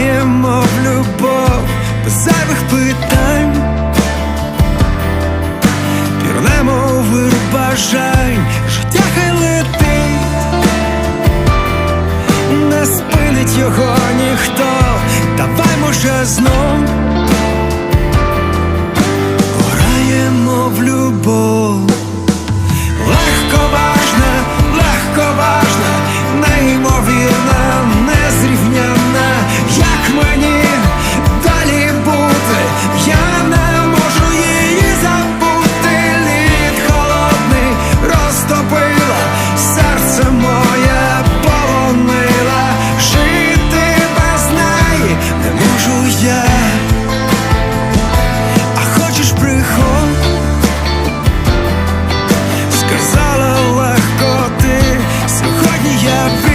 Впадаємо в любов без зайвих питань, пірнемо у вир бажань, життя хай летить, не спинить його ніхто, давай може знов. everything.